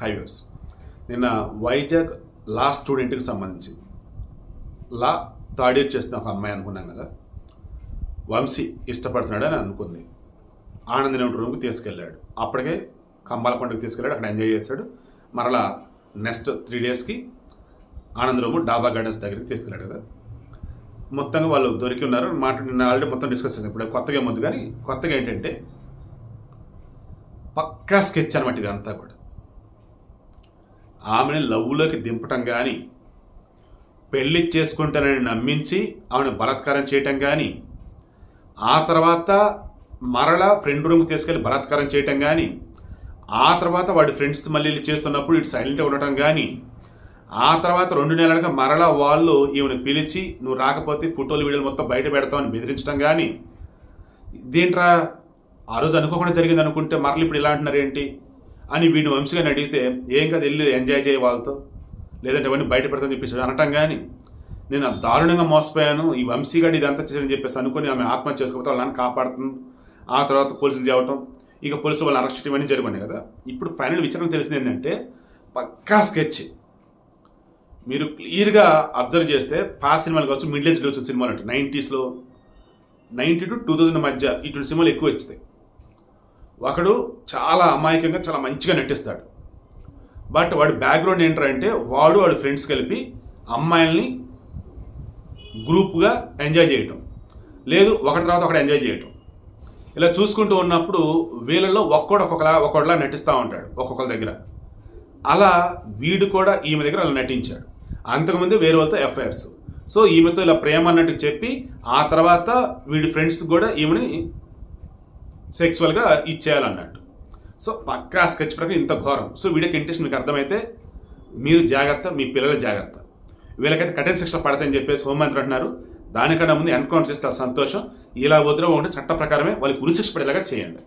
Highways నిన్న వైజాగ్ లా స్టూడెంట్కి సంబంధించి లా థర్డ్ ఇయర్ చేస్తున్న ఒక అమ్మాయి అనుకున్నాం కదా? వంశీ ఇష్టపడుతున్నాడని అనుకుంది. ఆనందం రూమ్కి తీసుకెళ్ళాడు. అప్పటికే కంబాలకొండకి తీసుకెళ్ళాడు. అక్కడ ఎంజాయ్ చేశాడు. మరలా నెక్స్ట్ త్రీ డేస్కి ఆనంద్ రూమ్ డాబా గార్డెన్స్ దగ్గరికి తీసుకెళ్ళాడు కదా? మొత్తంగా వాళ్ళు దొరికి ఉన్నారు. మాట నిన్న ఆల్రెడీ మొత్తం డిస్కస్ చేసాం. ఇప్పుడు కొత్తగా ఏముంది కానీ కొత్తగా ఏంటంటే పక్కా స్కెచ్ అనమాట ఇదంతా కూడా. ఆమెను లవ్లోకి దింపటం కానీ పెళ్ళి చేసుకుంటానని నమ్మించి ఆమెను బలాత్కారం చేయటం కానీ ఆ తర్వాత మరలా ఫ్రెండ్ రూమ్కి తీసుకెళ్ళి బలాత్కారం చేయటం కానీ ఆ తర్వాత వాడి ఫ్రెండ్స్ మళ్ళీ చేస్తున్నప్పుడు ఇటు సైలెంట్గా ఉండటం కానీ ఆ తర్వాత రెండు నెలలుగా మరలా వాళ్ళు ఈమెను పిలిచి నువ్వు రాకపోతే ఫోటోలు వీడియోలు మొత్తం బయట పెడతామని బెదిరించడం కానీ దేంట్రా ఆ రోజు అనుకోకుండా జరిగింది అనుకుంటే మరలు ఇప్పుడు ఇలా అంటున్నారు ఏంటి? అని వీడిని వంశీగాని అడిగితే ఏం కదా వెళ్ళి ఎంజాయ్ చేయ వాళ్ళతో. లేదంటే అవన్నీ బయట పెడతామని చెప్పేసి అనటం కానీ నేను దారుణంగా మోసపోయాను. ఈ వంశీగాడు ఇదంతా చేశాడని చెప్పేసి అనుకుని ఆమె ఆత్మహత్య చేసుకోకపోతే వాళ్ళని కాపాడుతుంది. ఆ తర్వాత పోలీసులు చేయటం ఇక పోలీసులు వాళ్ళని అరెస్ట్ ఇవన్నీ జరిగినాయి కదా. ఇప్పుడు ఫైనల్ విచారణ తెలిసింది ఏంటంటే పక్కా స్కెచ్. మీరు క్లియర్గా అబ్జర్వ్ చేస్తే పాత సినిమాలు కావచ్చు మిడిల్ ఏజ్లో వచ్చిన సినిమాలు అంటే నైంటీస్లో నైంటీ టు టూ థౌజండ్ మధ్య ఇటువంటి సినిమాలు ఎక్కువ వచ్చాయి ఒకడు చాలా అమాయకంగా చాలా మంచిగా నటిస్తాడు. బట్ వాడి బ్యాక్గ్రౌండ్ ఏంటంటే వాడు వాడి ఫ్రెండ్స్ కలిపి అమ్మాయిల్ని గ్రూప్గా ఎంజాయ్ చేయటం. లేదు ఒకటి తర్వాత ఒకటి ఎంజాయ్ చేయటం. ఇలా చూసుకుంటూ ఉన్నప్పుడు వీళ్ళలో ఒక్కడు ఒక్కొక్కలా ఒక్కొక్కలా నటిస్తూ ఉంటాడు ఒక్కొక్కరి దగ్గర. అలా వీడు కూడా ఈమె దగ్గర అలా నటించాడు. అంతకుముందు వేరే వాళ్ళతో ఎఫ్ఐఆర్స్. సో ఈమెతో ఇలా ప్రేమ అన్నట్టు చెప్పి ఆ తర్వాత వీడి ఫ్రెండ్స్ కూడా ఈమెని సెక్చువల్గా ఇచ్చేయాలన్నట్టు. సో పక్కా స్కెచ్ ప్రకారం ఇంత ఘోరం. సో వీడియో ఇంట్రెస్ట్ మీకు అర్థమైతే మీరు జాగ్రత్త మీ పిల్లల జాగ్రత్త. వీళ్ళకైతే కఠిన శిక్ష పడతాయని చెప్పేసి హోంమంత్రి అంటున్నారు. దానికన్నా ముందు ఎన్కౌంటర్ చేస్తారు సంతోషం. ఇలా వదిలే ఉంటే చట్ట ప్రకారమే వాళ్ళకి ఉరిశిక్ష పడేలాగా చేయండి.